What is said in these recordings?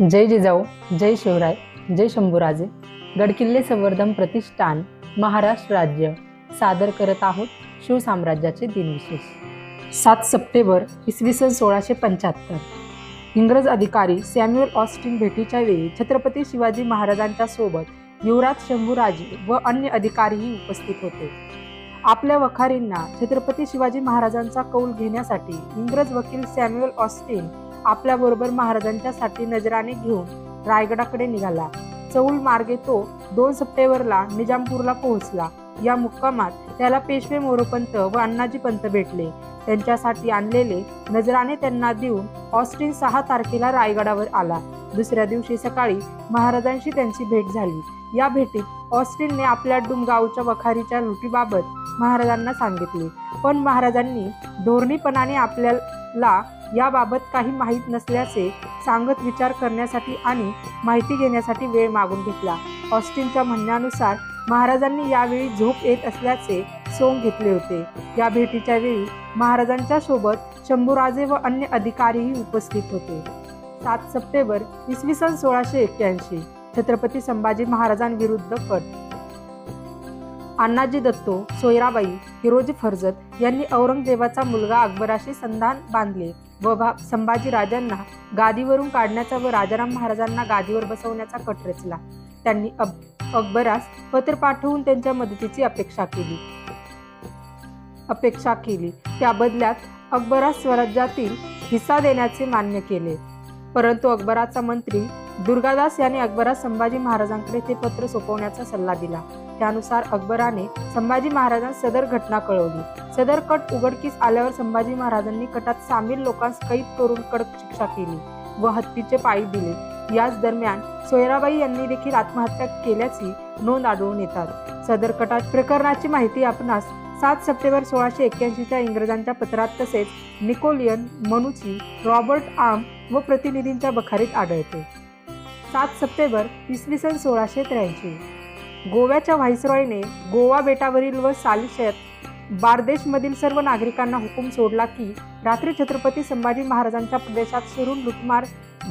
जय जिजाऊ जय शिवराय जय शंभूराजे. गडकिल्ले संवर्धन प्रतिष्ठान महाराष्ट्र राज्य. सादर करत आहोत शिवसाम्राज्याचे दिनविशेष. सात सप्टेंबर इसवी सन सोळाशे पंच्याहत्तर. इंग्रज अधिकारी सॅम्युअल ऑस्टिन भेटीच्या वेळी छत्रपती शिवाजी महाराजांच्या सोबत युवराज शंभूराजे व अन्य अधिकारीही उपस्थित होते. आपल्या वखारींना छत्रपती शिवाजी महाराजांचा कौल घेण्यासाठी इंग्रज वकील सॅम्युअल ऑस्टिन आपल्याबरोबर महाराजांच्यासाठी नजराने घेऊन रायगडाकडे निघाला. चौल मार्गे तो दोन सप्टेंबरला निजामपूरला पोहोचला. या मुक्कामात त्याला पेशवे मोरोपंत व अण्णाजी पंत भेटले. त्यांच्यासाठी आणलेले नजराने त्यांना देऊन ऑस्टिन सहा तारखेला रायगडावर आला. दुसऱ्या दिवशी सकाळी महाराजांशी त्यांची भेट झाली. या भेटीत ऑस्टिनने आपल्या डुमगावच्या वखारीच्या लुटीबाबत महाराजांना सांगितले. पण महाराजांनी धोरणीपणाने आपल्याला याबाबत काही माहीत नसल्याचे सांगत विचार करण्यासाठी आणि माहिती घेण्यासाठी वेळ मागून घेतला. ऑस्टिनच्या म्हणण्यानुसार महाराजांनी यावेळी झोप येत असल्याचे सोंग घेतले होते. या भेटीच्या वेळी महाराजांच्या सोबत शंभूराजे व अन्य अधिकारीही उपस्थित होते. सात सप्टेंबर इसवी सन सोळाशे एक्क्याऐंशी छत्रपती संभाजी महाराजांविरुद्ध कट. अण्णाजी दत्तो सोयराबाई हिरोजी फर्जत यांनी औरंगजेबाचा मुलगा अकबराशी संधान बांधले. व भा- संभाजी राजांना गादीवरून काढण्याचा व राजाराम महाराजांना गादीवर बसवण्याचा कट रचला. त्यांनी अब- अकबरास पत्र पाठवून त्यांच्या मदतीची अपेक्षा केली. अपेक्षा केली. त्या बदल्यात अकबरास स्वराज्यातील हिस्सा देण्याचे मान्य केले. परंतु अकबराचा मंत्री दुर्गादास यांनी अकबरास संभाजी महाराजांकडे ते पत्र सोपवण्याचा सल्ला दिला. त्यानुसार अकबराने संभाजी महाराजांस सदर घटना कळवली. सदर कट उघडकीस आल्यावर संभाजी महाराजांनी कटात सामील लोकांस कैद करून कडक शिक्षा केली व हत्तीचे पायी दिले. याच दरम्यान सोयराबाई यांनी देखील आत्महत्या केल्याची नोंद आढळून येतात. सदर कटात प्रकरणाची माहिती आपणास सात सप्टेंबर सोळाशे एक्क्याऐंशीच्या इंग्रजांच्या पत्रात तसेच निकोलियन मनुची रॉबर्ट आम व प्रतिनिधींच्या बखारीत आढळते. सात सप्टेंबर इसवी सन सोळाशे त्र्याऐंशी. गोव्याच्या व्हाईसरॉयने गोवा बेटावरील व सालिशत बारदेशमधील सर्व नागरिकांना हुकूम सोडला की रात्री छत्रपती संभाजी महाराजांच्या प्रदेशात शिरून लुटमार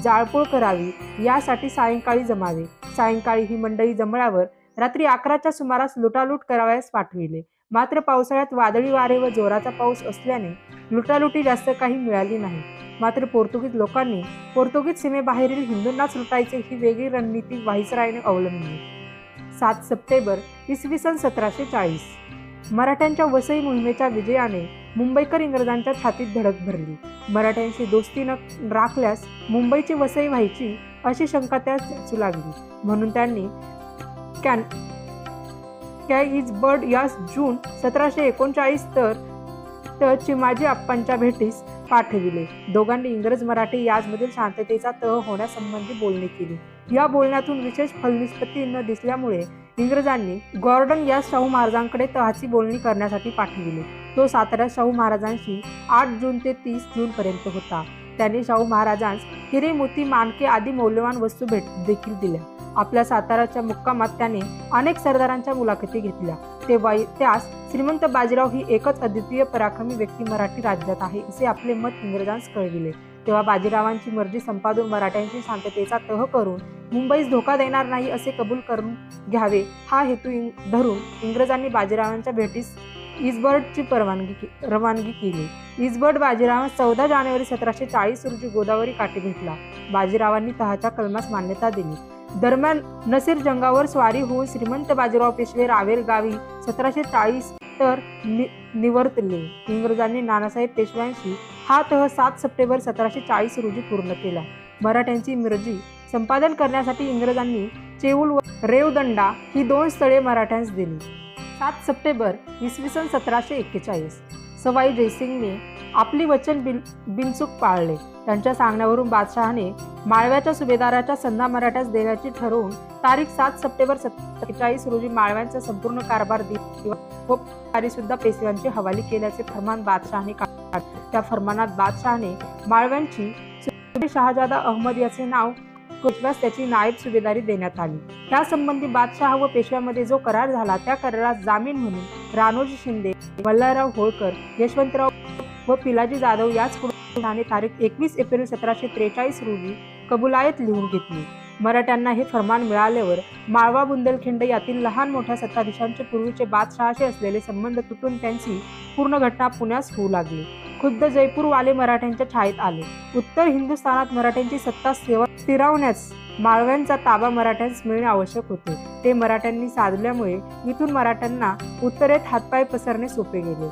जाळपोळ करावी यासाठी सायंकाळी जमावे. सायंकाळी ही मंडळी जमल्यावर रात्री अकराच्या सुमारास लुटालूट करावयास पाठविले. मात्र पावसाळ्यात वादळी वारे व जोराचा पाऊस असल्याने लुटालुटी जास्त काही मिळाली नाही. मात्र पोर्तुगीज लोकांनी पोर्तुगीज सीमेबाहेरील हिंदूंनाच लुटायचे ही वेगळी रणनीती व्हाईसरायने अवलंबली. सात सप्टेंबर इसवी सन सतराशे चाळीस. मराठ्यांच्या वसई मोहिमेच्या विजयाने मुंबईकर इंग्रजांच्या छातीत धडक भरली. मराठ्यांशी दोस्ती न राखल्यास मुंबईची वसई व्हायची अशी शंका त्यास लागली. म्हणून त्यांनी कॅन कॅ इज बर्ड यास जून सतराशे एकोणचाळीस तर तर चिमाजी अप्पांच्या भेटीस पाठविले. दोघांनी इंग्रज मराठी याजमधील शांततेचा तह होण्यासंबंधी बोलणी केली. या बोलण्यातून विशेष फलनिष्पत्ती न दिसल्यामुळे इंग्रजांनी गॉर्डन या शाहू महाराजांकडे तहाची बोलणी करण्यासाठी पाठविले. तो साताऱ्या शाहू महाराजांशी आठ जून ते तीस जून पर्यंत होता. त्यांनी शाहू महाराजांस हिरे मोती मानके आदी मौल्यवान वस्तू भेट देखील दिल्या. आपल्या साताऱ्याच्या मुक्कामात त्याने अनेक सरदारांच्या मुलाखती घेतल्या. तेव्हा त्यास श्रीमंत बाजीराव ही एकच अद्वितीय पराक्रमी व्यक्ती मराठी राज्यात आहे असे आपले मत इंग्रजांस कळविले. तेव्हा बाजीरावांची मर्जी संपादून मराठ्यांशी शांततेचा तह करून मुंबईस धोका देणार नाही असे कबूल करून घ्यावे हा हेतू धरून इंग्रजांनी बाजीरावांच्या भेटीस इस्बर्डची परवानगी रवानगी केली. इस्बर्ड बाजीराव चौदा जानेवारी सतराशे चाळीस रोजी गोदावरी काठी भेटला. बाजीरावांनी तहाच्या कलमास मान्यता दिली. दरम्यान नसीर जंगावर स्वारी होऊन श्रीमंत बाजीराव पेशवे रावेर गावी सतराशे चाळीस तर नि निवर्तले. इंग्रजांनी नानासाहेब पेशव्यांशी हा तह सात सप्टेंबर सतराशे चाळीस रोजी पूर्ण केला. मराठ्यांची इंग्रजी संपादन करण्यासाठी इंग्रजांनी चेऊल व रेवदंडा ही दोन स्थळे मराठ्यांस दिली. सात सप्टेंबर इसवी सन सतराशे एक्केचाळीस. सवाई जयसिंगने आपली वचन बिन बिनचूक पाळले. त्यांच्या सांगण्यावरून बादशहाने माळव्याच्या सुभेदाराच्या सन्ना मराठ्यास देण्याची ठरवून तारीख सात सप्टेंबर सत्तेचाळीस रोजी माळव्यांचा संपूर्ण कारभार दिला व सुद्धा पेशव्यांची हवाली केल्याचे फरमान बादशहाने काढले. त्या फरमानात बादशहाने माळव्यांची शहाजादा अहमद याचे नाव कृष्णास त्याची नायब सुभेदारी देण्यात आली. त्यासंबंधी बादशाह व पेशव्यामध्ये जो करार झाला त्या करारात जामीन म्हणून रानोजी शिंदे मल्हारराव होळकर यशवंतराव व पिलाजी जाधव याच कुटुंबाने तारीख एकवीस एप्रिल सतराशे त्रेचाळीस रोजी कबुलायत लिहून घेतली. मराठ्यांना हे फरमान मिळाल्यावर माळवा बुंदेलखिंड यातील लहान मोठ्या सत्ताधीशांचे पूर्वीचे बादशहाशी असलेले संबंध तुटून त्यांची पूर्ण घटना पुण्यास होऊ लागली. खुद्द जयपूरवाले मराठ्यांच्या छायेत आले. उत्तर हिंदुस्थानात मराठ्यांची सत्ता स्थिरावण्यास माळव्यांचा ताबा मराठ्यांस मिळणे आवश्यक होते. ते मराठ्यांनी साधल्यामुळे इथून मराठ्यांना उत्तरेत हातपाय पसरणे सोपे गेले.